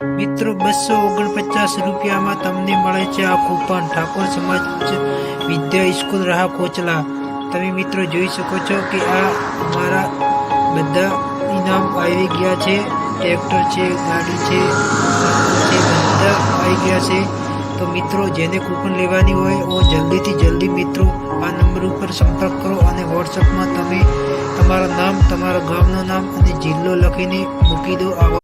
મિત્રો, બસો ઓગણપચાસ રૂપિયામાં તમને મળે છે આ કૂપન ઠાકોર સમાજ વિદ્યા સ્કૂલ રાહ કોચલા. તમે મિત્રો જોઈ શકો છો કે આ મારા બધા ઇનામ આવી ગયા છે. ટ્રેક્ટર છે, ગાડી છે બધા આવી ગયા છે. તો મિત્રો, જેને કૂપન લેવાની હોય, ઓ જલ્દીથી જલ્દી મિત્રો, આ નંબર ઉપર સંપર્ક કરો અને વોટ્સઅપમાં તમે તમારું નામ, તમારા ગામનું નામ અને જિલ્લો લખીને મૂકી દો. આ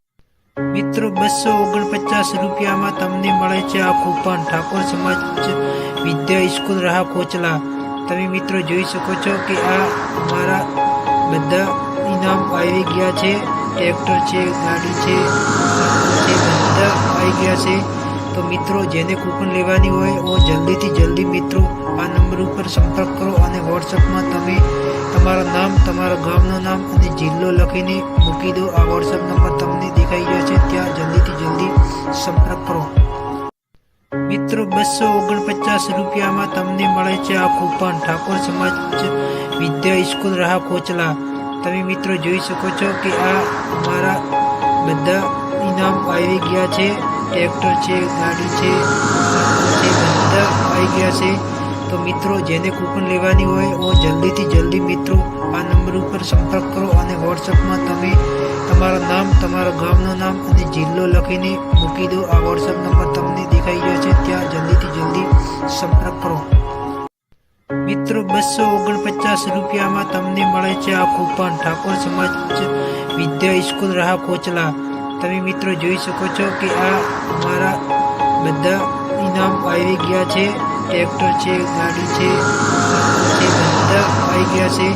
મિત્રો, બસો ઓગણપચાસ રૂપિયામાં તમને મળે છે આ કૂપન ઠાકોર સમાજ વિદ્યા સ્કૂલ રાહ કોચલા. તમે મિત્રો જોઈ શકો છો કે આ મારા બધા ઇનામ આવી ગયા છે. ટ્રેક્ટર છે, ગાડી છે બધા આવી ગયા છે. તો મિત્રો, જેને કૂપન લેવાની હોય, ઓ જલ્દીથી જલ્દી ઉપર સંપર્ક કરો અને વોટ્સઅપમાં તમે તમારું નામ, તમારા ગામનું નામ અને જિલ્લો લખીને મૂકી દો. આ વોટ્સઅપ નંબર તમને દેખાઈ ગયો છે. ત્યાં જલ્દીથી જલ્દી સંપર્ક કરો. મિત્રો, બસો ઓગણપચાસ રૂપિયામાં તમને મળે છે આ કૂપન. ઠાકોર સમાજ વિદ્યા સ્કૂલ રાહ કોચલા. તમે મિત્રો જોઈ શકો છો કે આ મારા બધા ઇનામ આવી ગયા છે. ટ્રેક્ટર છે, ગાડી છે બધા આવી ગયા છે. તો મિત્રો, જેને કૂપન લેવાની હોય, ઓ જલ્દીથી જલ્દી મિત્રો, આ નંબર ઉપર સંપર્ક કરો અને વોટ્સઅપમાં તમે તમારું નામ, તમારા ગામનું નામ અને જિલ્લો લખીને મૂકી દો. આ વોટ્સઅપ નંબર તમને દેખાઈ ગયો છે. ત્યાં જલ્દીથી જલ્દી સંપર્ક કરો. મિત્રો, બસો ઓગણપચાસ રૂપિયામાં તમને મળે છે આ કૂપન. ઠાકોર સમાજ વિદ્યા સ્કૂલ રાહ કોચલા. તમે મિત્રો જોઈ શકો છો કે આ મારા બધા ઇનામ આવી ગયા છે. ટ્રેક્ટર છે, ગાડી છે છે બધા આવી ગયા છે.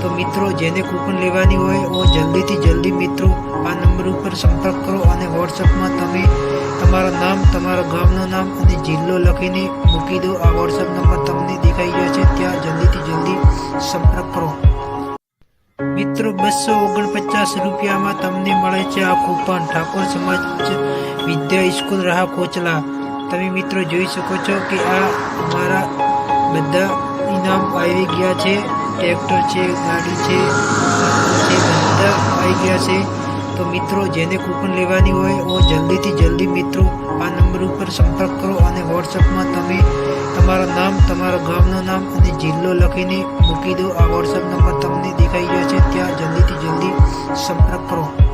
તો મિત્રો, જેને કૂપન લેવાની હોય, ઓ જલ્દીથી જલ્દી મિત્રો, આ નંબર ઉપર સંપર્ક કરો અને વોટ્સઅપમાં તમે તમારું નામ, તમારા ગામનું નામ અને જિલ્લો લખીને મૂકી દો. આ વોટ્સઅપ નંબર તમને દેખાઈ ગયો છે. ત્યાં જલ્દીથી જલ્દી સંપર્ક કરો. મિત્રો, બસો ઓગણપચાસ રૂપિયામાં તમને મળે છે આ કૂપન ઠાકોર સમાજ વિદ્યા સ્કૂલ રાહ કોચલા. તમે મિત્રો જોઈ શકો છો કે આ મારા બધા ઇનામ આવી ગયા છે. ટ્રેક્ટર છે, ગાડી છે છે, બધા આવી ગયા છે. તો મિત્રો, જેને કૂપન લેવાની હોય, ઓ જલ્દીથી જલ્દી મિત્રો આ નંબર ઉપર સંપર્ક કરો અને વોટ્સઅપમાં તમે તમારું નામ, તમારા ગામનું નામ અને જિલ્લો લખીને મૂકી દો. આ વોટ્સઅપ નંબર તમને દેખાઈ ગયો છે. ત્યાં જલ્દીથી જલ્દી સંપર્ક કરો.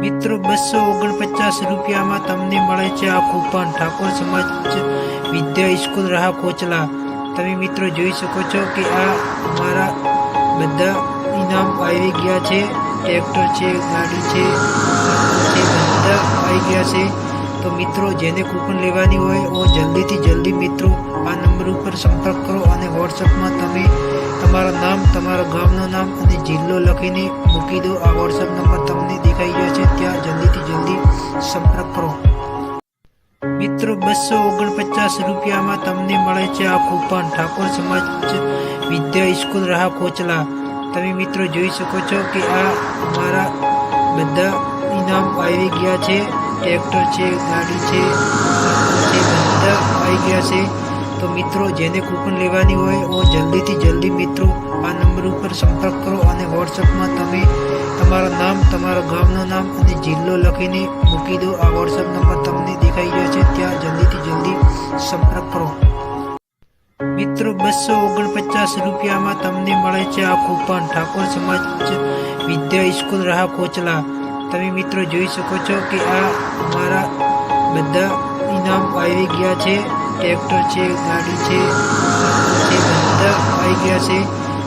મિત્રો, બસો ઓગણપચાસ રૂપિયામાં તમને મળે છે આ કૂપન ઠાકોર સમાજ વિદ્યા સ્કૂલ રાહ કોચલા. તમે મિત્રો જોઈ શકો છો કે આ મારા બધા ઇનામ આવી ગયા છે. ટ્રેક્ટર છે, ગાડી છે છે બધા આવી ગયા છે. તો મિત્રો, જેને કૂપન લેવાની હોય, ઓ જલ્દીથી જલ્દી મિત્રો આ નંબર ઉપર સંપર્ક કરો અને વોટ્સઅપમાં તમે તમારું નામ, તમારા ગામનું નામ અને જિલ્લો લખીને મૂકી દો. આ વોટ્સઅપ નંબર તમને દેખાઈ ગયો છે. ત્યાં જલ્દીથી જલ્દી સંપર્ક કરો. મિત્રો, બસો ઓગણપચાસ રૂપિયામાં તમને મળે છે આ કૂપન. ઠાકોર સમાજ વિદ્યા સ્કૂલ રાહ કોચલા. તમે મિત્રો જોઈ શકો છો કે આ મારા બધા ઇનામ આવી ગયા છે. ટ્રેક્ટર છે, ગાડી છે, બધા આવી ગયા છે. તો મિત્રો, જેને કૂપન લેવાની હોય, ઓ જલ્દીથી જલ્દી મિત્રો, આ નંબર ઉપર સંપર્ક કરો અને વોટ્સઅપમાં તમે તમારું નામ, તમારા ગામનું નામ અને જિલ્લો લખીને મૂકી દો. આ વોટ્સઅપ નંબર તમને દેખાઈ ગયો છે. ત્યાં જલ્દીથી જલ્દી સંપર્ક કરો. મિત્રો, બસો ઓગણપચાસ રૂપિયામાં તમને મળે છે આ કૂપન. ઠાકોર સમાજ વિદ્યા સ્કૂલ રાહ કોચલા. તમે મિત્રો જોઈ શકો છો કે આ મારા બધા ઇનામ આવી ગયા છે. ટ્રેક્ટર છે, ગાડી છે છે બધા આવી ગયા છે.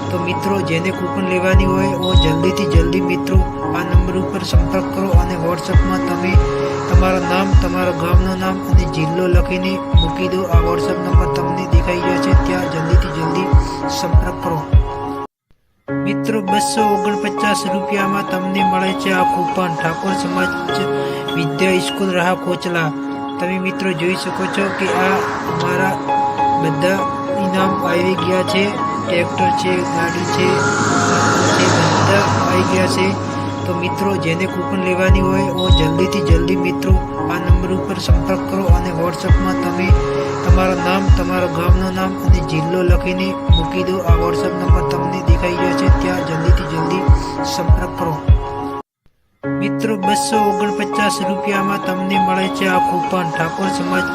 તો મિત્રો, જેને કૂપન લેવાની હોય, ઓ જલ્દીથી જલ્દી મિત્રો આ નંબર ઉપર સંપર્ક કરો અને વોટ્સઅપમાં તમે તમારું નામ, તમારા ગામનું નામ અને જિલ્લો લખીને મૂકી દો. આ વોટ્સઅપ નંબર તમને દેખાઈ ગયો છે. ત્યાં જલ્દીથી જલ્દી સંપર્ક કરો. મિત્રો, બસો ઓગણપચાસ રૂપિયામાં તમને મળે છે આ કૂપન ઠાકોર સમાજ વિદ્યા સ્કૂલ રાહ કોચલા. તમે મિત્રો જોઈ શકો છો કે આ મારા બધા ઇનામ આવી ગયા છે. ટ્રેક્ટર છે, ગાડી છે છે, બધા આવી ગયા છે. તો મિત્રો, જેને કૂપન લેવાની હોય, ઓ જલ્દીથી જલ્દી મિત્રો આ નંબર ઉપર સંપર્ક કરો અને વોટ્સઅપમાં તમે તમારું નામ, તમારા ગામનું નામ અને જિલ્લો લખીને મૂકી દો. આ વોટ્સઅપ નંબર તમને દેખાઈ ગયો છે. ત્યાં જલ્દીથી જલ્દી સંપર્ક કરો. મિત્રો, બસો ઓગણપચાસ રૂપિયામાં તમને મળે છે આ કૂપન ઠાકોર સમાજ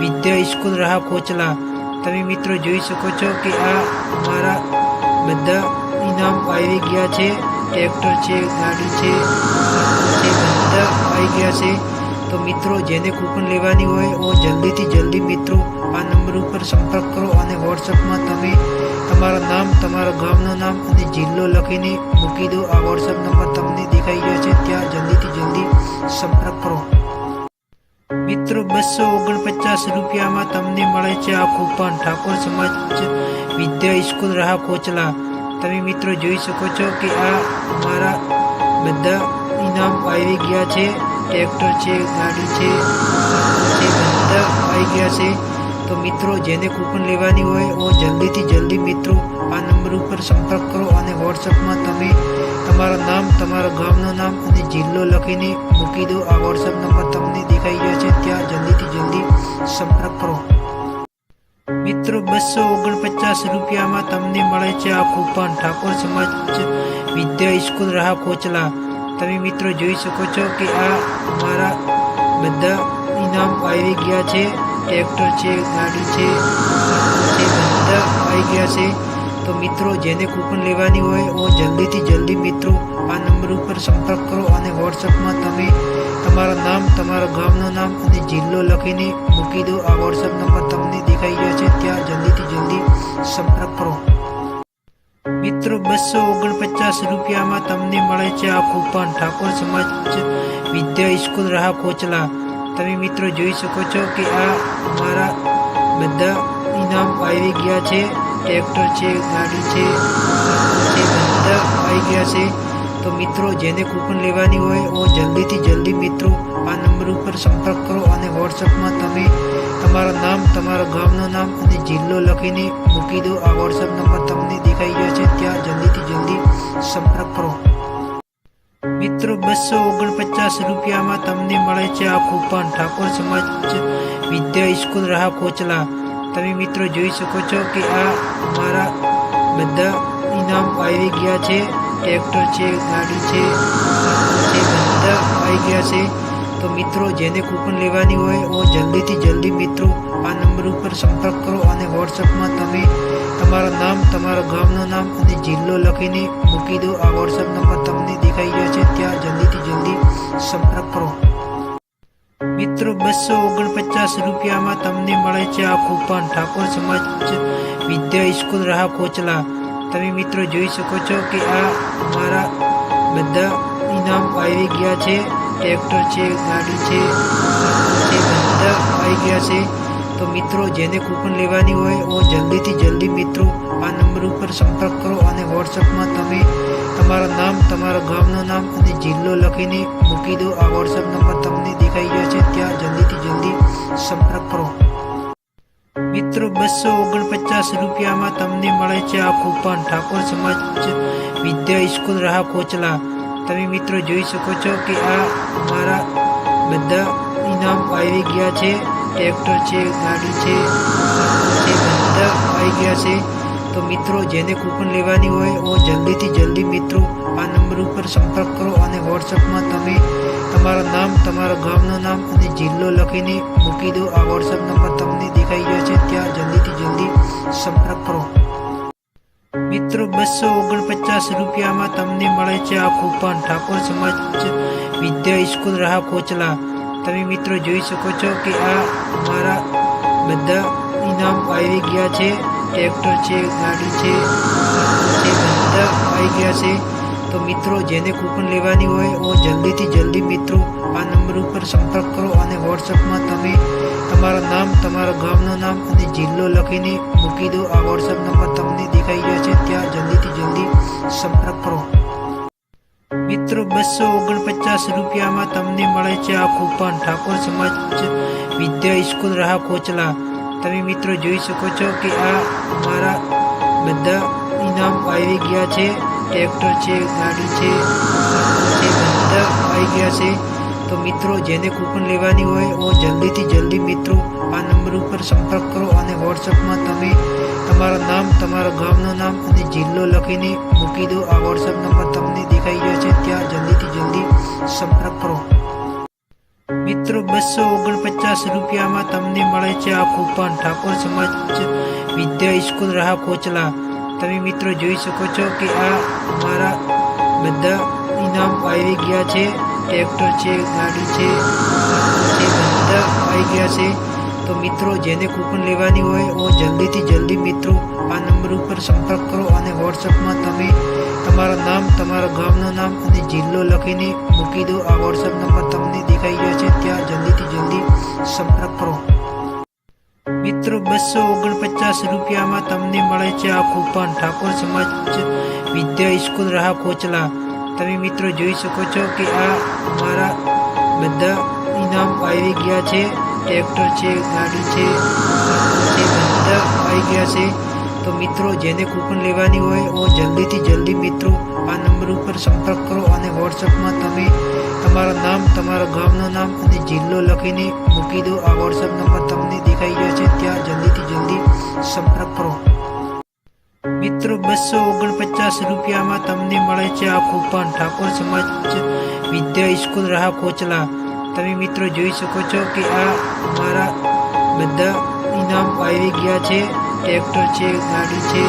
વિદ્યા સ્કૂલ રાહ કોચલા. તમે મિત્રો જોઈ શકો છો કે આ મારા બધા ઇનામ આવી ગયા છે. ટ્રેક્ટર છે, ગાડી છે બધા આવી ગયા છે. તો મિત્રો, જેને કૂપન લેવાની હોય, ઓ જલ્દીથી જલ્દી મિત્રો આ નંબર ઉપર સંપર્ક કરો અને વોટ્સઅપમાં તમે તમારું નામ, તમારા ગામનું નામ અને જિલ્લો લખીને મૂકી દો. આ વોટ્સએપ નંબર તમને દેખાઈ ગયો છે. ત્યાં જલ્દીથી જલ્દી સંપર્ક કરો. મિત્રો, બસો ઓગણપચાસ રૂપિયામાં તમને મળે છે આ કૂપન. ઠાકોર સમાજ વિદ્યા સ્કૂલ રાહ કોચલા તમે મિત્રો જોઈ શકો છો કે આ મારા બધા ઇનામ આવી ગયા છે. ટ્રેક્ટર છે, ગાડી છે, બધા આવી ગયા છે. તો મિત્રો, જેને કૂપન લેવાની હોય, ઓ જલ્દીથી જલ્દી મિત્રો, આ નંબર ઉપર સંપર્ક કરો અને વોટ્સઅપમાં તમે તમારું નામ, તમારા ગામનું નામ અને જિલ્લો લખીને મૂકી દો. આ વોટ્સઅપ નંબર તમને દેખાઈ ગયો છે. ત્યાં જલ્દીથી જલ્દી સંપર્ક કરો. મિત્રો, બસો ઓગણપચાસ રૂપિયામાં તમને મળે છે આ કૂપન ઠાકોર સમાજ વિદ્યા સ્કૂલ રાહ કોચલા. તમે મિત્રો જોઈ શકો છો કે આ મારા બધા ઇનામ આવી ગયા છે. ટ્રેક્ટર છે, ગાડી છે છે, બધા આવી ગયા છે. તો મિત્રો, જેને કૂપન લેવાની હોય, ઓ જલ્દીથી જલ્દી મિત્રો આ નંબર ઉપર સંપર્ક કરો અને વોટ્સઅપમાં તમે તમારું નામ, તમારા ગામનું નામ અને જિલ્લો લખીને મૂકી દો. આ વોટ્સઅપ નંબર તમને દેખાઈ રહ્યો છે. ત્યાં જલ્દીથી જલ્દી સંપર્ક કરો. મિત્રો, બસો ઓગણપચાસ રૂપિયામાં તમને મળે છે આ કૂપન ઠાકોર સમાજ વિદ્યા સ્કૂલ રાહ કોચલા. તમે મિત્રો જોઈ શકો છો કે આ મારા બધા ઇનામ આવી ગયા છે. ટ્રેક્ટર છે, ગાડી છે છે, બધા આવી ગયા છે. તો મિત્રો, જેને કૂપન લેવાની હોય, ઓ જલ્દીથી જલ્દી મિત્રો આ નંબર ઉપર સંપર્ક કરો અને વોટ્સઅપમાં તમે તમારું નામ, તમારા ગામનું નામ અને જિલ્લો લખીને મૂકી દો. આ વોટ્સઅપ નંબર તમને દેખાઈ ગયો છે. ત્યાં જલ્દીથી જલ્દી સંપર્ક કરો. મિત્રો, બસો ઓગણપચાસ રૂપિયામાં તમને મળે છે આ કૂપન ઠાકોર સમાજ વિદ્યા સ્કૂલ રાહ કોચલા. તમે મિત્રો જોઈ શકો છો કે આ મારા બધા ઇનામ આવી ગયા છે. ટ્રેક્ટર છે, ગાડી છે, બધા આવી ગયા છે. તો મિત્રો, જેને કૂપન લેવાની હોય, ઓ જલ્દીથી જલ્દી મિત્રો, આ નંબર ઉપર સંપર્ક કરો અને વોટ્સઅપમાં તમે તમારું નામ, તમારા ગામનું નામ અને જિલ્લો લખીને મૂકી દો. આ વોટ્સઅપ નંબર તમને દેખાઈ ગયો છે. ત્યાં જલ્દીથી જલ્દી સંપર્ક કરો. મિત્રો, બસો ઓગણપચાસ રૂપિયામાં તમને મળે છે આ કૂપન ઠાકોર સમાજ વિદ્યા સ્કૂલ રાહ કોચલા. તમે મિત્રો જોઈ શકો છો કે આ મારા બધા ઇનામ આવી ગયા છે. ટ્રેક્ટર છે, ગાડી છે છે બધા આવી ગયા છે. તો મિત્રો, જેને કૂપન લેવાની હોય, ઓ જલ્દીથી જલ્દી મિત્રો, આ નંબર ઉપર સંપર્ક કરો અને વોટ્સઅપમાં તમે તમારું નામ, તમારા ગામનું નામ અને જિલ્લો લખીને મૂકી દો. આ વોટ્સઅપ નંબર તમને દેખાઈ ગયા છે. ત્યાં જલ્દીથી જલ્દી સંપર્ક કરો. મિત્રો, બસો ઓગણપચાસ રૂપિયામાં તમને મળે છે આ કૂપન. ઠાકોર સમાજ વિદ્યા સ્કૂલ રાહ કોચલા. તમે મિત્રો જોઈ શકો છો કે આ મારા બધા ઇનામ આવી ગયા છે. ટ્રેક્ટર છે, ગાડી છે છે, બધા આવી ગયા છે. તો મિત્રો, જેને કૂપન લેવાની હોય, ઓ જલ્દીથી જલ્દી મિત્રો આ નંબર ઉપર સંપર્ક કરો અને વોટ્સઅપમાં તમે તમારું નામ, તમારા ગામનું નામ અને જિલ્લો લખીને મૂકી દો. આ વોટ્સઅપ નંબર તમને દેખાઈ ગયો છે. ત્યાં જલ્દીથી જલ્દી સંપર્ક કરો. મિત્રો, બસો ઓગણપચાસ રૂપિયામાં તમને મળે છે આ કૂપન. ઠાકોર સમાજ વિદ્યા સ્કૂલ રાહ કોચલા. તમે મિત્રો જોઈ શકો છો કે આ મારા બધા ઇનામ આવી ગયા છે. ટ્રેક્ટર છે, ગાડી છે, બધા આવી ગયા છે. તો મિત્રો, જેને કૂપન લેવાની હોય, ઓ જલ્દીથી જલ્દી મિત્રો, આ નંબર ઉપર સંપર્ક કરો અને વોટ્સઅપમાં તમે તમારું નામ, તમારા ગામનું નામ અને જિલ્લો લખીને મૂકી દો. આ વોટ્સઅપ નંબર તમને દેખાઈ ગયો છે. ત્યાં જલ્દીથી જલ્દી સંપર્ક કરો. મિત્રો, બસો ઓગણપચાસ રૂપિયામાં તમને મળે છે આ કૂપન. ઠાકોર સમાજ વિદ્યા સ્કૂલ રાહ કોચલા. તમે મિત્રો જોઈ શકો છો કે આ મારા બધા ઇનામ આવી ગયા છે. ટ્રેક્ટર છે, ગાડી છે બધા આવી ગયા છે. તો મિત્રો, જેને કૂપન લેવાની હોય, ઓ જલ્દીથી જલ્દી મિત્રો આ નંબર ઉપર સંપર્ક કરો અને વોટ્સઅપમાં તમે તમારું નામ, તમારા ગામનું નામ અને જિલ્લો લખીને મૂકી દો. આ વોટ્સઅપ નંબર તમને દેખાઈ ગયો છે. ત્યાં જલ્દીથી જલ્દી સંપર્ક કરો. મિત્રો, બસો ઓગણપચાસ રૂપિયામાં તમને મળે છે આ કૂપન ઠાકોર સમાજ વિદ્યા સ્કૂલ રાહ કોચલા તમે મિત્રો જોઈ શકો છો કે આ મારા બધા ઇનામ આવી ગયા છે. ટ્રેક્ટર છે, ગાડી છે છે, બધા આવી ગયા છે. તો મિત્રો, જેને કૂપન લેવાની હોય, ઓ જલ્દીથી જલ્દી મિત્રો આ નંબર ઉપર સંપર્ક કરો અને વોટ્સઅપમાં તમે તમારું નામ, તમારા ગામનું નામ અને જિલ્લો લખીને મૂકી દો. આ વોટ્સઅપ નંબર તમને દેખાઈ ગયો છે. ત્યાં જલ્દીથી જલ્દી સંપર્ક કરો. મિત્રો, બસો ઓગણપચાસ રૂપિયામાં તમને મળે છે આ કૂપન ઠાકોર સમાજ વિદ્યા સ્કૂલ રાહ કોચલા. તમે મિત્રો જોઈ શકો છો કે આ મારા બધા ઇનામ આવી ગયા છે. ટ્રેક્ટર છે, ગાડી છે, બધા આવી ગયા છે. તો મિત્રો, જેને કૂપન લેવાની હોય, ઓ જલ્દીથી જલ્દી મિત્રો, આ નંબર ઉપર સંપર્ક કરો અને વોટ્સઅપમાં તમે તમારું નામ, તમારા ગામનું નામ અને જિલ્લો લખીને મૂકી દો. આ વોટ્સઅપ નંબર તમને દેખાઈ છે. ત્યાં જલ્દીથી જલ્દી સંપર્ક કરો. મિત્રો, બસો ઓગણપચાસ રૂપિયામાં તમને મળે છે આ કૂપન ઠાકોર સમાજ વિદ્યા સ્કૂલ રાહ કોચલા. તમે મિત્રો જોઈ શકો છો કે આ મારા બધા ઇનામ આવી ગયા છે. ટ્રેક્ટર છે, ગાડી છે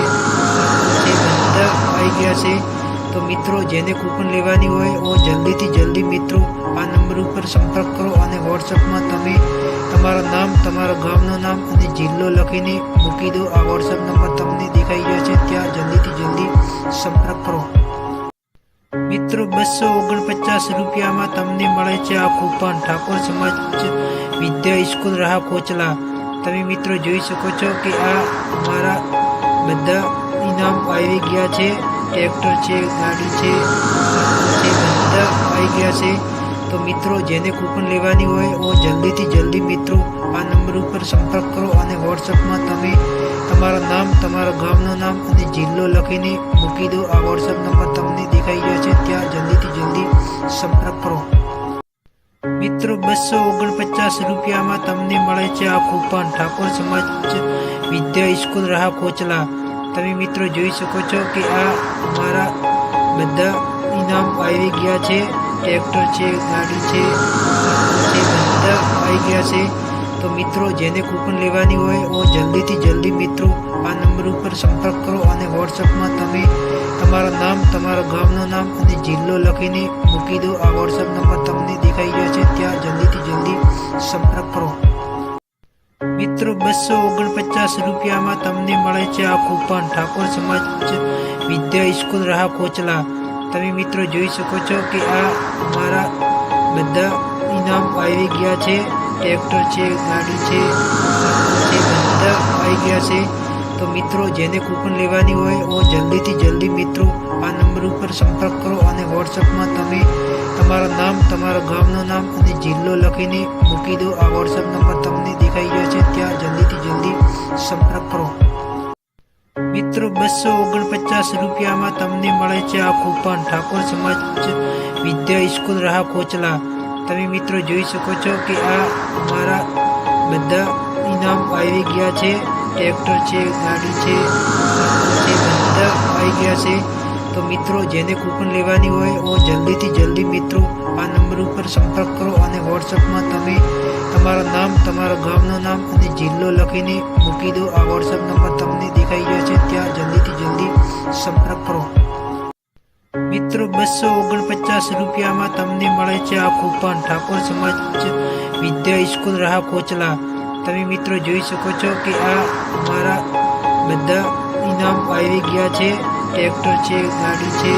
છે, બધા આવી ગયા છે. તો મિત્રો, જેને કૂપન લેવાની હોય, ઓ જલ્દીથી જલ્દી મિત્રો, આ નંબર ઉપર સંપર્ક કરો અને વોટ્સઅપમાં તમે તમારું નામ, તમારા ગામનું નામ અને જિલ્લો લખીને મૂકી દો. આ વોટ્સઅપ નંબર તમને દેખાઈ ગયો છે. ત્યાં જલ્દીથી જલ્દી સંપર્ક કરો. મિત્રો, બસો ઓગણપચાસ રૂપિયામાં તમને મળે છે આ કૂપન. ઠાકોર સમાજ વિદ્યા સ્કૂલ રાહ કોચલા. તમે મિત્રો જોઈ શકો છો કે આ મારા બધા ઇનામ આવી ગયા છે. ટ્રેક્ટર છે, ગાડી છે છે, બધા આવી ગયા છે. તો મિત્રો, જેને કૂપન લેવાની હોય, ઓ જલ્દીથી જલ્દી મિત્રો આ નંબર ઉપર સંપર્ક કરો અને વોટ્સઅપમાં તમે તમારું નામ, તમારા ગામનું નામ અને જિલ્લો લખીને મૂકી દો. આ વોટ્સઅપ નંબર તમને દેખાઈ ગયો છે. ત્યાં જલ્દીથી જલ્દી સંપર્ક કરો. મિત્રો, બસો ઓગણપચાસ રૂપિયામાં તમને મળે છે આ કૂપન ઠાકોર સમાજ વિદ્યા સ્કૂલ રાહ કોચલા તમે મિત્રો જોઈ શકો છો કે આ મારા બધા ઇનામ આવી ગયા છે. ટ્રેક્ટર છે, ગાડી છે, બધા આવી ગયા છે. તો મિત્રો, જેને કૂપન લેવાની હોય, ઓ જલ્દીથી જલ્દી મિત્રો, આ નંબર ઉપર સંપર્ક કરો અને વોટ્સઅપમાં તમે તમારું નામ, તમારા ગામનું નામ અને જિલ્લો લખીને મૂકી દો. આ વોટ્સઅપ નંબર તમને દેખાઈ ગયો છે. ત્યાં જલ્દીથી જલ્દી સંપર્ક કરો. મિત્રો, બસો ઓગણપચાસ રૂપિયામાં તમને મળે છે આ કૂપન. ઠાકોર સમાજ વિદ્યા સ્કૂલ રાહ કોચલા તમે મિત્રો જોઈ શકો છો કે આ મારા બધા ઇનામ આવી ગયા છે. ટ્રેક્ટર છે, ગાડી છે છે, બધા આવી ગયા છે. તો મિત્રો, જેને કૂપન લેવાની હોય, ઓ જલ્દીથી જલ્દી મિત્રો આ નંબર ઉપર સંપર્ક કરો અને વોટ્સઅપમાં તમે તમારું નામ, તમારા ગામનું નામ અને જિલ્લો લખીને મૂકી દો. આ વોટ્સઅપ નંબર તમને દેખાઈ ગયો છે. ત્યાં જલ્દીથી જલ્દી સંપર્ક કરો. મિત્રો, બસો ઓગણપચાસ રૂપિયામાં તમને મળે છે આ કૂપન ઠાકોર સમાજ વિદ્યા સ્કૂલ રાહ કોચલા. તમે મિત્રો જોઈ શકો છો કે આ મારા બધા ઇનામ આવી ગયા છે. ટ્રેક્ટર છે, ગાડી છે છે, બધા આવી ગયા છે. તો મિત્રો, જેને કૂપન લેવાની હોય, ઓ જલ્દીથી જલ્દી મિત્રો આ નંબર ઉપર સંપર્ક કરો અને વોટ્સઅપમાં તમે તમારું નામ, તમારા ગામનું નામ અને જિલ્લો લખીને મૂકી દો. આ વોટ્સઅપ નંબર તમને દેખાઈ ગયો છે. ત્યાં જલ્દીથી જલ્દી સંપર્ક કરો. મિત્રો, બસો ઓગણપચાસ રૂપિયામાં તમને મળે છે આ કૂપન. ઠાકોર સમાજ વિદ્યા સ્કૂલ રાહ કોચલા. તમે મિત્રો જોઈ શકો છો કે આ મારા બધા ઇનામ આવી ગયા છે. ટ્રેક્ટર છે, ગાડી છે,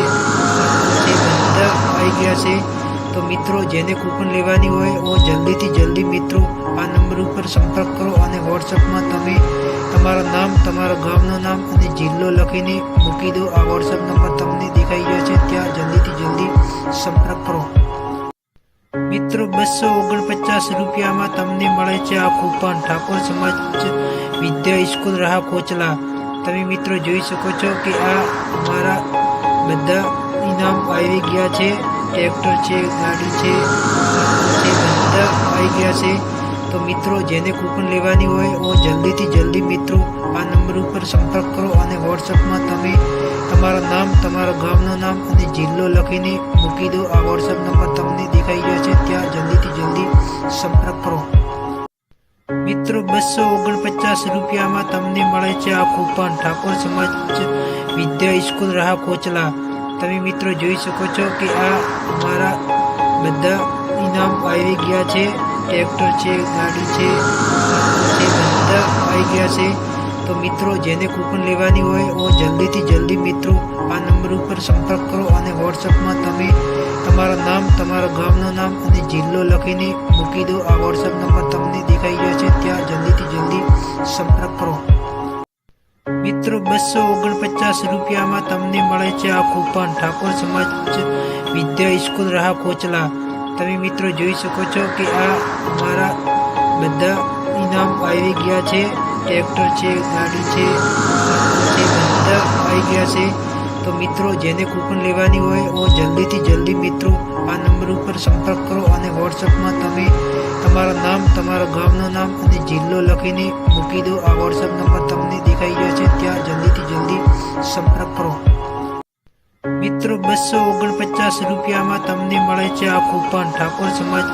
બધા આવી ગયા છે. તો મિત્રો, જેને કૂપન લેવાની હોય, ઓ જલ્દીથી જલ્દી મિત્રો, આ નંબર ઉપર સંપર્ક કરો અને વોટ્સઅપમાં તમે તમારું નામ, તમારા ગામનું નામ અને જિલ્લો લખીને મૂકી દો. આ વોટ્સઅપ નંબર તમને દેખાઈ ગયો છે. ત્યાં જલ્દીથી જલ્દી સંપર્ક કરો. મિત્રો, બસો ઓગણપચાસ રૂપિયામાં તમને મળે છે આ કૂપન. ઠાકોર સમાજ વિદ્યા સ્કૂલ રાહ કોચલા. તમે મિત્રો, જોઈ શકો છો કે આ મારા બધા ઇનામ આવી ગયા છે. ટ્રેક્ટર છે, ગાડી છે બધા આવી ગયા છે. તો મિત્રો, જેને કૂપન લેવાની હોય, ઓ જલ્દીથી જલ્દી મિત્રો આ નંબર ઉપર સંપર્ક કરો અને વોટ્સઅપમાં તમે તમારું નામ, તમારા ગામનું નામ અને જિલ્લો લખીને મૂકી દો. આ વોટ્સઅપ નંબર તમને દેખાઈ ગયો છે. ત્યાં જલ્દીથી જલ્દી સંપર્ક કરો. મિત્રો, બસો ઓગણપચાસ રૂપિયામાં તમને મળે છે આ કૂપન. ઠાકોર સમાજ વિદ્યા સ્કૂલ રાહ કોચલા. તમે મિત્રો જોઈ શકો છો કે આ મારા બધા ઇનામ આવી ગયા છે. ટ્રેક્ટર છે, ગાડી છે છે, બધા આવી ગયા છે. તો મિત્રો, જેને કૂપન લેવાની હોય એ જલ્દીથી જલ્દી મિત્રો આ નંબર ઉપર સંપર્ક કરો અને વોટ્સઅપમાં તમે તમારું નામ, તમારા ગામનું નામ અને જિલ્લો લખીને મૂકી દો. આ વોટ્સઅપ નંબર તમને દેખાઈ ગયો છે. ત્યાં જલ્દીથી જલ્દી સંપર્ક કરો. મિત્રો, બસો ઓગણપચાસ રૂપિયામાં તમને મળે છે આ કૂપન. ઠાકોર સમાજ વિદ્યા સ્કૂલ રાહ કોચલા. તમે મિત્રો જોઈ શકો છો કે આ મારા બધા ઇનામ આવી ગયા છે. ટ્રેક્ટર છે, ગાડી છે, બધા આવી ગયા છે. તો મિત્રો, જેને કૂપન લેવાની હોય, ઓ જલ્દીથી જલ્દી મિત્રો, આ નંબર ઉપર સંપર્ક કરો અને વોટ્સઅપમાં તમે તમારું નામ, તમારા ગામનું નામ અને જિલ્લો લખીને મૂકી દો. આ વોટ્સઅપ નંબર તમને દેખાઈ ગયો છે. ત્યાં જલ્દીથી જલ્દી સંપર્ક કરો. મિત્રો, બસો ઓગણપચાસ રૂપિયામાં તમને મળે છે આ કૂપન. ઠાકોર સમાજ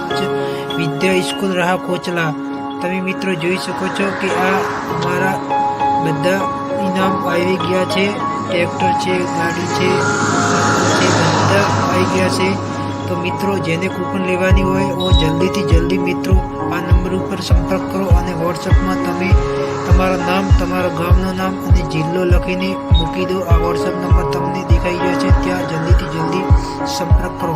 વિદ્યા સ્કૂલ રાહ કોચલા. તમે મિત્રો જોઈ શકો છો કે આ મારા બધા ઇનામ આવી ગયા છે. ટ્રેક્ટર છે, ગાડી છે બધા આવી ગયા છે. તો મિત્રો, જેને કૂપન લેવાની હોય, ઓ જલ્દીથી જલ્દી મિત્રો આ નંબર ઉપર સંપર્ક કરો અને વોટ્સઅપમાં તમે તમારું નામ, તમારા ગામનું નામ અને જિલ્લો લખીને મૂકી દો. આ વોટ્સઅપ નંબર તમને દેખાઈ ગયો છે. ત્યાં જલ્દીથી જલ્દી સંપર્ક કરો.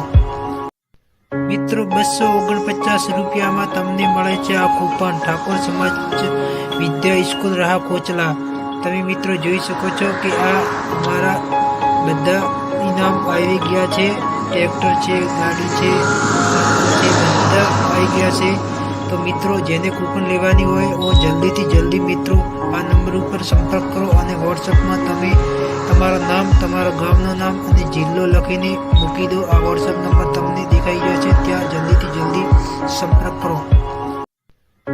મિત્રો, બસો ઓગણપચાસ રૂપિયામાં તમને મળે છે આ કૂપન ઠાકોર સમાજ વિદ્યા સ્કૂલ રાહ કોચલા. તમે મિત્રો જોઈ શકો છો કે આ મારા બધા ઇનામ આવી ગયા છે. ટ્રેક્ટર છે, ગાડી છે છે, બધા આવી ગયા છે. તો મિત્રો, જેને કૂપન લેવાની હોય એ જલ્દીથી જલ્દી મિત્રો આ નંબર ઉપર સંપર્ક કરો અને વોટ્સઅપમાં તમે તમારું નામ, તમારા ગામનું નામ અને જિલ્લો લખીને મૂકી દો. આ વોટ્સઅપ નંબર તમને દેખાઈ ગયો છે. ત્યાં જલ્દીથી જલ્દી સંપર્ક કરો.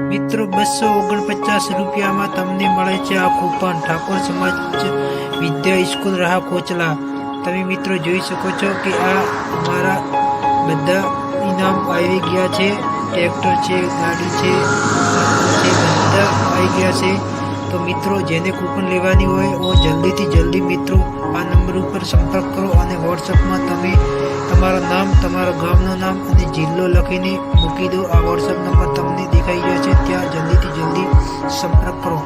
મિત્રો, બસો ઓગણપચાસ રૂપિયામાં તમને મળે છે આ કૂપન. ઠાકોર સમાજ વિદ્યા સ્કૂલ રાહ કોચલા. તમે મિત્રો જોઈ શકો છો કે આ મારા બધા ઇનામ આવી ગયા છે. ટ્રેક્ટર છે, ગાડી છે, બધા આવી ગયા છે. તો મિત્રો, જેને કૂપન લેવાની હોય, ઓ જલ્દીથી જલ્દી મિત્રો, આ નંબર ઉપર સંપર્ક કરો અને વોટ્સઅપમાં તમે તમારું નામ, તમારા ગામનું નામ અને જિલ્લો લખીને મૂકી દો. આ વોટ્સઅપ નંબર તમને દેખાઈ ગયો છે. ત્યાં જલ્દીથી જલ્દી સંપર્ક કરો.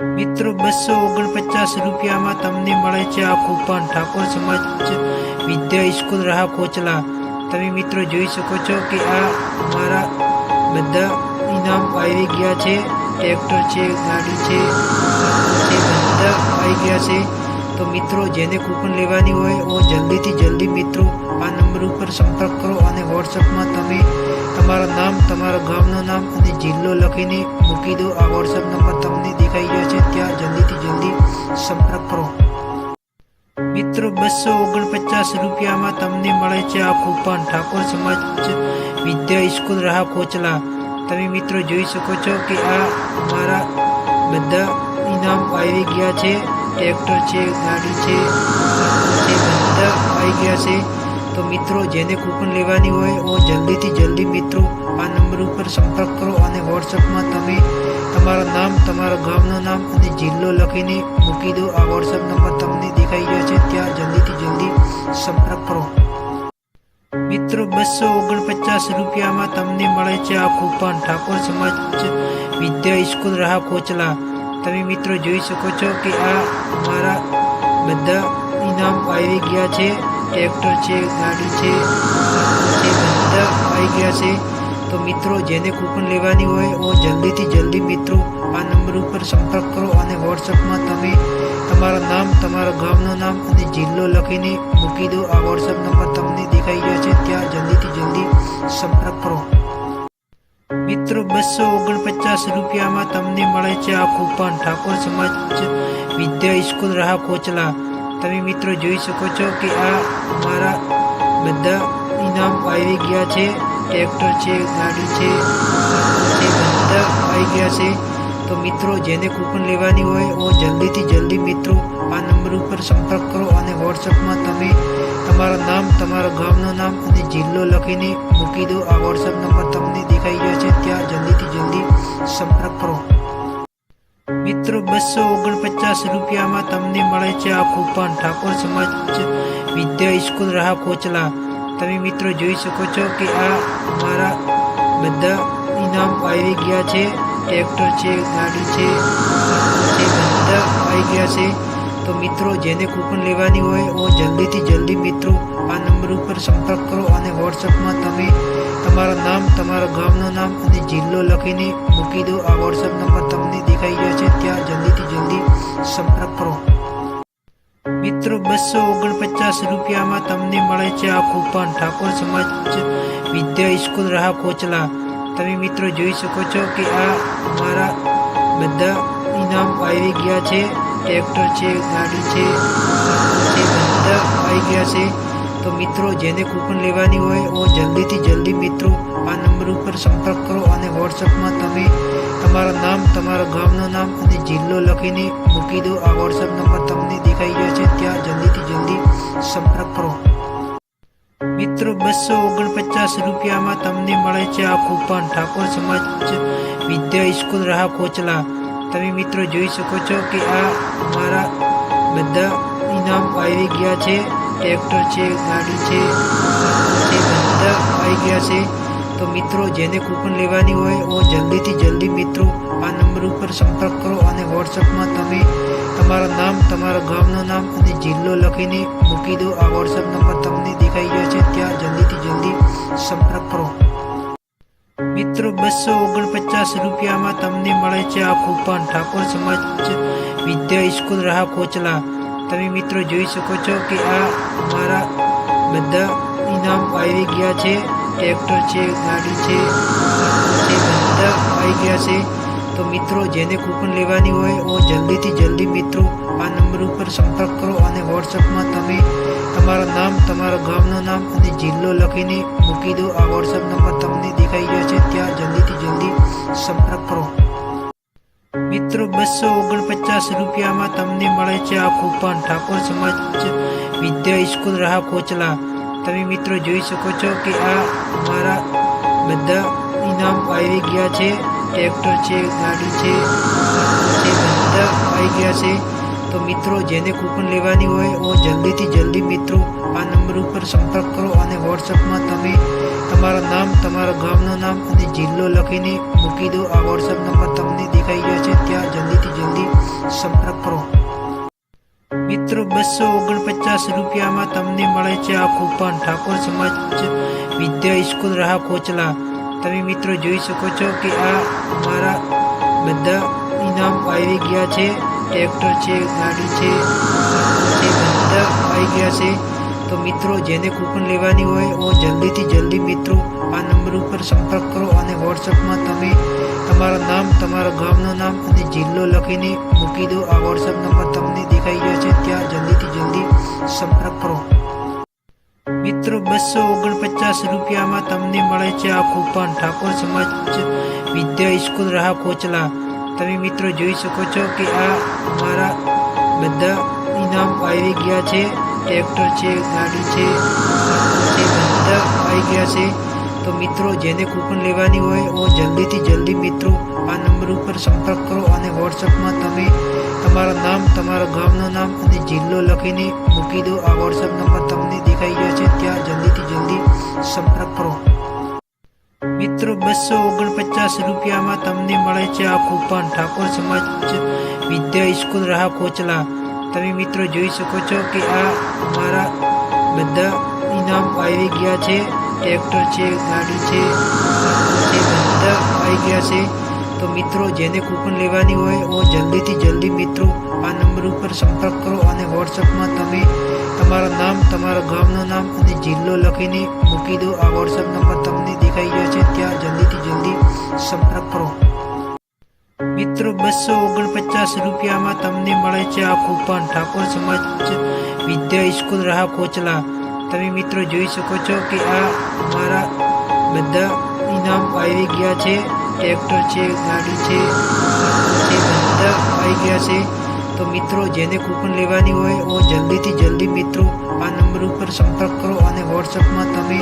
મિત્રો, બસો ઓગણપચાસ રૂપિયામાં તમને મળે છે આ કૂપન. ઠાકોર સમાજ વિદ્યા સ્કૂલ રાહ કોચલા. તમે મિત્રો જોઈ શકો છો કે આ મારા બધા ઇનામ આવી ગયા છે. ટ્રેક્ટર છે, ગાડી છે બધા આવી ગયા છે. તો મિત્રો, જેને કૂપન લેવાની હોય એ જલ્દીથી જલ્દી મિત્રો, આ નંબર ઉપર સંપર્ક કરો અને વોટ્સઅપમાં તમે તમારું નામ, તમારા ગામનું નામ અને જિલ્લો લખીને મૂકી દો. આ વોટ્સઅપ નંબર તમને દેખાઈ ગયો છે. ત્યાં જલ્દીથી જલ્દી સંપર્ક કરો. મિત્રો, બસો ઓગણપચાસ રૂપિયામાં તમને મળે છે આ કૂપન. ઠાકોર સમાજ વિદ્યા સ્કૂલ રાહ કોચલા. તમે મિત્રો જોઈ શકો છો કે આ મારા બધા ઇનામ આવી ગયા છે. ટ્રેક્ટર છે, ગાડી છે બધા આવી ગયા છે. તો મિત્રો, જેને કૂપન લેવાની હોય, ઓ જલ્દીથી જલ્દી મિત્રો આ નંબર ઉપર સંપર્ક કરો અને વોટ્સઅપમાં તમે તમારું નામ, તમારા ગામનું નામ અને જિલ્લો લખીને મૂકી દો. આ વોટ્સઅપ નંબર તમને દેખાઈ ગયો છે. ત્યાં જલ્દીથી જલ્દી સંપર્ક કરો. મિત્રો, બસો ઓગણપચાસ રૂપિયામાં તમને મળે છે આ કૂપન. ઠાકોર સમાજ વિદ્યા સ્કૂલ રાહ કોચલા. તમે મિત્રો જોઈ શકો છો કે આ મારા બધા ઇનામ આવી ગયા છે. ટ્રેક્ટર છે, ગાડી છે છે, બધા આવી ગયા છે. તો મિત્રો, જેને કૂપન લેવાની હોય, ઓ જલ્દીથી જલ્દી મિત્રો, આ નંબર ઉપર સંપર્ક કરો અને વોટ્સઅપમાં તમે તમારું નામ, તમારા ગામનું નામ અને જિલ્લો લખીને મૂકી દો. આ વોટ્સઅપ નંબર તમને દેખાઈ ગયો છે. ત્યાં જલ્દીથી જલ્દી સંપર્ક કરો. મિત્રો, બસો ઓગણપચાસ રૂપિયામાં તમને મળે છે આ કૂપન. ઠાકોર સમાજ વિદ્યા સ્કૂલ રાહ કોચલા. તમે મિત્રો જોઈ શકો છો કે આ મારા બધા ઇનામ આવી ગયા છે. ટ્રેક્ટર છે, ગાડી છે બધા આવી ગયા છે. તો મિત્રો, જેને કૂપન લેવાની હોય, ઓ જલ્દીથી જલ્દી મિત્રો, આ નંબર ઉપર સંપર્ક કરો અને વોટ્સઅપમાં તમે તમારું નામ, તમારા ગામનું નામ અને જિલ્લો લખીને મૂકી દો. આ વોટ્સઅપ નંબર તમને દેખાઈ ગયો છે. ત્યાં જલ્દીથી જલ્દી સંપર્ક કરો. મિત્રો, બસો ઓગણપચાસ રૂપિયામાં તમને મળે છે આ કૂપન. ઠાકોર સમાજ વિદ્યા સ્કૂલ રાહ કોચલા. તમે મિત્રો જોઈ શકો છો કે આ મારા બધા ઇનામ આવી ગયા છે. ટ્રેક્ટર છે, ગાડી છે, બધા આવી ગયા છે. તો મિત્રો, જેને કૂપન લેવાની હોય, ઓ જલ્દીથી જલ્દી મિત્રો આ નંબર ઉપર સંપર્ક કરો અને વોટ્સઅપમાં તમે તમારું નામ, તમારા ગામનું નામ અને જિલ્લો લખીને મૂકી દો. આ વોટ્સઅપ નંબર તમને દેખાઈ ગયો છે. ત્યાં જલ્દીથી જલ્દી સંપર્ક કરો. મિત્રો, બસો ઓગણપચાસ રૂપિયામાં તમને મળે છે આ કૂપન. ઠાકોર સમાજ વિદ્યા સ્કૂલ રાહ કોચલા. તમે મિત્રો જોઈ શકો છો કે આ મારા બધા ઇનામ આવી ગયા છે. ટ્રેક્ટર છે, ગાડી છે બધા આવી ગયા છે. તો મિત્રો, જેને કૂપન લેવાની હોય, ઓ જલ્દીથી જલ્દી મિત્રો, આ નંબર ઉપર સંપર્ક કરો અને વોટ્સઅપમાં તમે તમારું નામ, તમારા ગામનું નામ અને જિલ્લો લખીને મૂકી દો. આ વોટ્સઅપ નંબર તમને દેખાઈ છે. ત્યાં જલ્દીથી જલ્દી સંપર્ક કરો. મિત્રો, બસો ઓગણપચાસ રૂપિયામાં તમને મળે છે આ કૂપન. ઠાકોર સમાજ વિદ્યા સ્કૂલ, રાહ કોચલા. તમે મિત્રો જોઈ શકો છો કે આ મારા બધા ઇનામ આવી ગયા છે. ટ્રેક્ટર છે, ગાડી છે છે બધા આવી ગયા છે. તો મિત્રો, જેને કૂપન લેવાની હોય, ઓ જલ્દીથી જલ્દી મિત્રો, આ નંબર ઉપર સંપર્ક કરો અને વોટ્સઅપમાં તમે તમારું નામ, તમારા ગામનું નામ અને જિલ્લો લખીને મૂકી દો. આ વોટ્સઅપ નંબર તમને દેખાઈ ગયો છે. ત્યાં જલ્દીથી જલ્દી સંપર્ક કરો. મિત્રો, બસો ઓગણપચાસ રૂપિયામાં તમને મળે છે આ કૂપન. ઠાકોર સમાજ વિદ્યા સ્કૂલ રાહ કોચલા. તમે મિત્રો જોઈ શકો છો કે આ મારા બધા ઇનામ આવી ગયા છે. ટ્રેક્ટર છે, ગાડી છે છે, બધા આવી ગયા છે. તો મિત્રો, જેને કૂપન લેવાની હોય, ઓ જલ્દીથી જલ્દી મિત્રો આ નંબર ઉપર સંપર્ક કરો અને વોટ્સઅપમાં તમે તમારું નામ, તમારા ગામનું નામ અને જિલ્લો લખીને મૂકી દો. આ વોટ્સઅપ નંબર તમને દેખાઈ ગયો છે. ત્યાં જલ્દીથી જલ્દી સંપર્ક કરો. મિત્રો, બસો ઓગણપચાસ રૂપિયામાં તમને મળે છે આ કૂપન ઠાકોર સમાજ વિદ્યા સ્કૂલ રાહ કોચલા. તમે મિત્રો જોઈ શકો છો કે આ મારા બધા ઇનામ આવી ગયા છે, ટ્રેક્ટર છે, ગાડી છે બધા આવી ગયા છે. તો મિત્રો, જેને કૂપન લેવાની હોય, ઓ જલ્દીથી જલ્દી મિત્રો, આ નંબર ઉપર સંપર્ક કરો અને વોટ્સઅપમાં તમે તમારું નામ, તમારા ગામનું નામ અને જિલ્લો લખીને મૂકી દો. આ વોટ્સઅપ નંબર તમને દેખાઈ ગયો છે. ત્યાં જલ્દીથી જલ્દી સંપર્ક કરો. મિત્રો, બસો ઓગણપચાસ રૂપિયામાં તમને મળે છે આ કૂપન ઠાકોર સમાજ વિદ્યા સ્કૂલ રાહ કોચલા. તમે મિત્રો જોઈ શકો છો કે આ મારા બધા ઇનામ આવી ગયા છે. ટ્રેક્ટર છે, ગાડી છે છે બધા આવી ગયા છે. તો મિત્રો, જેને કૂપન લેવાની હોય, ઓ જલ્દીથી જલ્દી મિત્રો, આ નંબર ઉપર સંપર્ક કરો અને વોટ્સઅપમાં તમે તમારું નામ, તમારા ગામનું નામ અને જિલ્લો લખીને મૂકી દો. આ વોટ્સઅપ નંબર તમને દેખાઈ ગયો છે. ત્યાં જલ્દીથી જલ્દી સંપર્ક કરો. મિત્રો, બસો ઓગણપચાસ રૂપિયામાં તમને મળે છે આ કૂપન. ઠાકોર સમાજ વિદ્યા સ્કૂલ રાહ કોચલા. તમે મિત્રો જોઈ શકો છો કે આ મારા બધા ઇનામ આવી ગયા છે. ટ્રેક્ટર છે, ગાડી છે છે, બધા આવી ગયા છે. તો મિત્રો, જેને કૂપન લેવાની હોય, ઓ જલ્દીથી જલ્દી મિત્રો આ નંબર ઉપર સંપર્ક કરો અને વોટ્સઅપમાં તમે તમારું નામ, તમારા ગામનું નામ અને જિલ્લો લખીને મૂકી દો. આ વોટ્સઅપ નંબર તમને દેખાઈ ગયો છે. ત્યાં જલ્દીથી જલ્દી સંપર્ક કરો. મિત્રો, બસો ઓગણપચાસ રૂપિયામાં તમને મળે છે આ કૂપન ઠાકોર સમાજ વિદ્યા સ્કૂલ રાહ કોચલા. તમે મિત્રો જોઈ શકો છો કે આ મારા બધા ઇનામ આવી ગયા છે. ટ્રેક્ટર છે, ગાડી છે છે, બધા આવી ગયા છે. તો મિત્રો, જેને કૂપન લેવાની હોય, ઓ જલ્દીથી જલ્દી મિત્રો આ નંબર ઉપર સંપર્ક કરો અને વોટ્સઅપમાં તમે તમારું નામ, તમારા ગામનું નામ અને જિલ્લો લખીને મૂકી દો. આ વોટ્સઅપ નંબર તમને દેખાઈ ગયો છે. ત્યાં જલ્દીથી જલ્દી સંપર્ક કરો. મિત્રો, બસો ઓગણપચાસ રૂપિયામાં તમને મળે છે આ કૂપન. ઠાકોર સમાજ વિદ્યા સ્કૂલ રાહ કોચલા. તમે મિત્રો જોઈ શકો છો કે આ અમારા બધા ઇનામ આવી ગયા છે. ટ્રેક્ટર છે, ગાડી છે, બધા આવી ગયા છે. તો મિત્રો, જેને કૂપન લેવાની હોય, ઓ જલ્દીથી જલ્દી મિત્રો, આ નંબર ઉપર સંપર્ક કરો અને વોટ્સઅપમાં તમે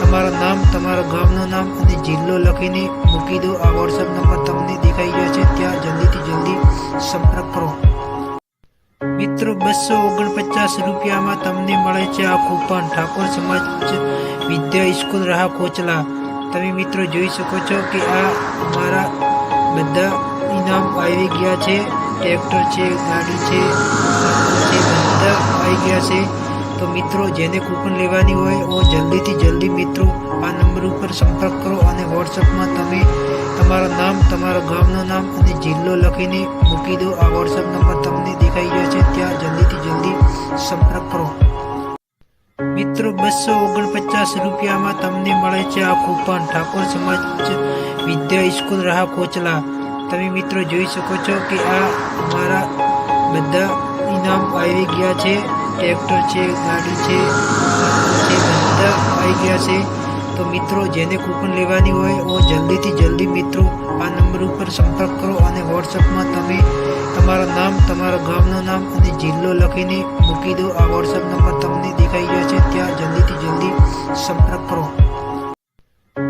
તમારું નામ, તમારા ગામનું નામ અને જિલ્લો લખીને મૂકી દો. આ વોટ્સઅપ નંબર તમને દેખાઈ ગયો છે. ત્યાં જલ્દીથી જલ્દી સંપર્ક કરો. મિત્રો, બસો ઓગણપચાસ રૂપિયામાં તમને મળે છે આ કૂપન ઠાકોર સમાજ વિદ્યા સ્કૂલ રાહ કોચલા. તમે મિત્રો, જોઈ શકો છો કે આ અમારા બધા ઇનામ આવી ગયા છે. ટ્રેક્ટર છે, ગાડી છે છે, બધા આવી ગયા છે. તો મિત્રો, જેને કૂપન લેવાની હોય, ઓ જલ્દીથી જલ્દી મિત્રો, આ નંબર ઉપર સંપર્ક કરો અને વોટ્સઅપમાં તમે તમારું નામ, તમારા ગામનું નામ અને જિલ્લો લખીને મૂકી દો. આ વોટ્સઅપ નંબર તમને દેખાઈ ગયો છે. ત્યાં જલ્દીથી જલ્દી સંપર્ક કરો. મિત્રો, બસો ઓગણપચાસ રૂપિયામાં તમને મળે છે આ કૂપન ઠાકોર સમાજ વિદ્યા સ્કૂલ રાહ કોચલા. તમે મિત્રો જોઈ શકો છો કે આ અમારા બધા ઇનામ આવી ગયા છે. ટ્રેક્ટર છે, ગાડી છે છે, બધા આવી ગયા છે. તો મિત્રો, જેને કૂપન લેવાની હોય, ઓ જલ્દીથી જલ્દી મિત્રો આ નંબર ઉપર સંપર્ક કરો અને વોટ્સઅપમાં તમે તમારું નામ, તમારા ગામનું નામ અને જિલ્લો લખીને મૂકી દો. આ વોટ્સઅપ નંબર તમને દેખાઈ ગયો છે. ત્યાં જલ્દીથી જલ્દી સંપર્ક કરો.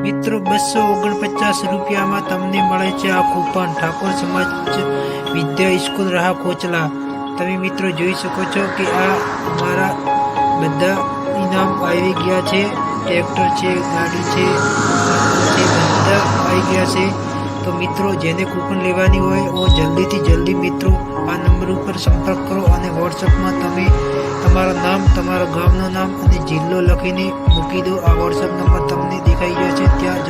મિત્રો, બસો ઓગણપચાસ રૂપિયામાં તમને મળે છે આ કૂપન. ઠાકોર સમાજ વિદ્યા સ્કૂલ રાહ કોચલા. તમે મિત્રો જોઈ શકો છો કે આ અમારા બધા ઇનામ આવી ગયા છે. ટ્રેક્ટર છે, ગાડી છે બધા આવી ગયા છે. તો મિત્રો, જેને કૂપન લેવાની હોય, ઓ જલ્દીથી જલ્દી મિત્રો, આ નંબર ઉપર સંપર્ક કરો અને વોટ્સઅપમાં તમે તમારું નામ, તમારા ગામનું નામ અને જિલ્લો લખીને મૂકી દો. આ વોટ્સઅપ નંબર તમને દેખાઈ છે. ત્યાં